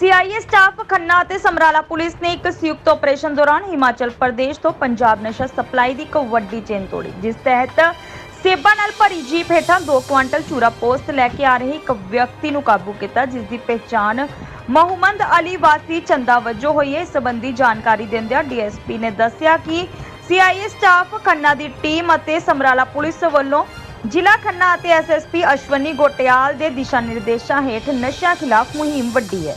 CIA staff Khanna ਅਤੇ Samrala police ਨੇ ਇੱਕ ਸੰਯੁਕਤ ਆਪਰੇਸ਼ਨ ਦੌਰਾਨ ਹਿਮਾਚਲ ਪ੍ਰਦੇਸ਼ ਤੋਂ ਪੰਜਾਬ ਨਸ਼ਾ ਸਪਲਾਈ ਦੀ ਇੱਕ ਵੱਡੀ ਚੇਨ ਤੋੜੀ, ਜਿਸ ਤਹਿਤ ਸੇਬਾਂ ਨਾਲ ਭਰੀ ਜੀਪ ਹੇਠਾਂ 2 ਕੁਆਂਟਲ ਚੂਰਾ ਪੋਸਟ ਲੈ ਕੇ ਆ ਰਹੇ ਇੱਕ ਵਿਅਕਤੀ ਨੂੰ ਕਾਬੂ ਕੀਤਾ, ਜਿਸ ਦੀ ਪਹਿਚਾਣ ਮੁਹੰਮਦ ਅਲੀ ਵਾਸੀ ਚੰਦਾ ਵਜੋਂ ਹੋਈ ਹੈ। ਇਸ ਸੰਬੰਧੀ ਜਾਣਕਾਰੀ ਦਿੰਦਿਆਂ ਡੀਐਸਪੀ ਨੇ ਦੱਸਿਆ ਕਿ ਸੀਆਈਏ ਸਟਾਫ ਖੰਨਾ ਦੀ ਟੀਮ ਅਤੇ ਸਮਰਾਲਾ ਪੁਲਿਸ ਵੱਲੋਂ ਜ਼ਿਲ੍ਹਾ ਖੰਨਾ ਅਤੇ ਐਸਐਸਪੀ ਅਸ਼ਵਨੀ ਗੋਟਿਆਲ ਦੇ ਦਿਸ਼ਾ ਨਿਰਦੇਸ਼ਾਂ ਹੇਠ ਨਸ਼ਿਆਂ ਖਿਲਾਫ ਮੁਹਿੰਮ ਵੱਡੀ ਹੈ।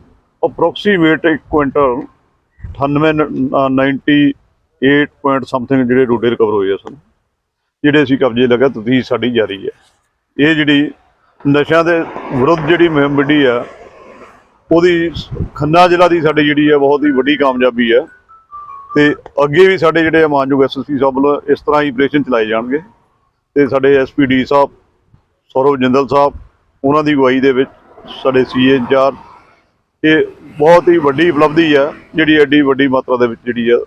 ਅਪਰੋਕਸੀਮੇਟ 1 ਕੁਇੰਟਲ 98 ਪੁਆਇੰਟ ਸਮਥਿੰਗ ਜਿਹੜੇ ਰੋਡੇ ਰਿਕਵਰ ਹੋਏ ਆ ਸਨ, ਜਿਹੜੇ ਅਸੀਂ ਕਬਜ਼ੇ ਲਗਾ ਤਫਤੀਸ਼ ਸਾਡੀ ਜਾਰੀ ਹੈ। ਇਹ ਜਿਹੜੀ ਨਸ਼ਿਆਂ ਦੇ ਵਿਰੁੱਧ ਜਿਹੜੀ ਮੁਹਿੰਮ ਵਿੱਢੀ ਆ, ਉਹਦੀ ਖੰਨਾ ਜ਼ਿਲ੍ਹਾ ਦੀ ਸਾਡੀ ਜਿਹੜੀ ਹੈ ਬਹੁਤ ਹੀ ਵੱਡੀ ਕਾਮਯਾਬੀ ਹੈ ਤੇ ਅੱਗੇ ਵੀ ਸਾਡੇ ਜਿਹੜੇ ਮਾਨਯੋਗ ਐਸਐਸਪੀ ਸਾਹਿਬ ਵੱਲੋਂ ਇਸ ਤਰ੍ਹਾਂ ਹੀ ਆਪਰੇਸ਼ਨ ਚਲਾਏ ਜਾਣਗੇ ਤੇ ਸਾਡੇ ਐਸਪੀਡੀ ਸਾਹਿਬ, ਸੌਰਵ ਜਿੰਦਲ ਸਾਹਿਬ, ਉਹਨਾਂ ਦੀ ਅਗਵਾਈ ਦੇ ਵਿੱਚ ਸਾਡੇ ਸੀਏ ਇੰਚਾਰਜ ਇਹ ਬਹੁਤ ਹੀ ਵੱਡੀ ਉਪਲਬਧੀ ਆ ਜਿਹੜੀ ਐਡੀ ਵੱਡੀ ਮਾਤਰਾ ਦੇ ਵਿੱਚ ਜਿਹੜੀ ਆ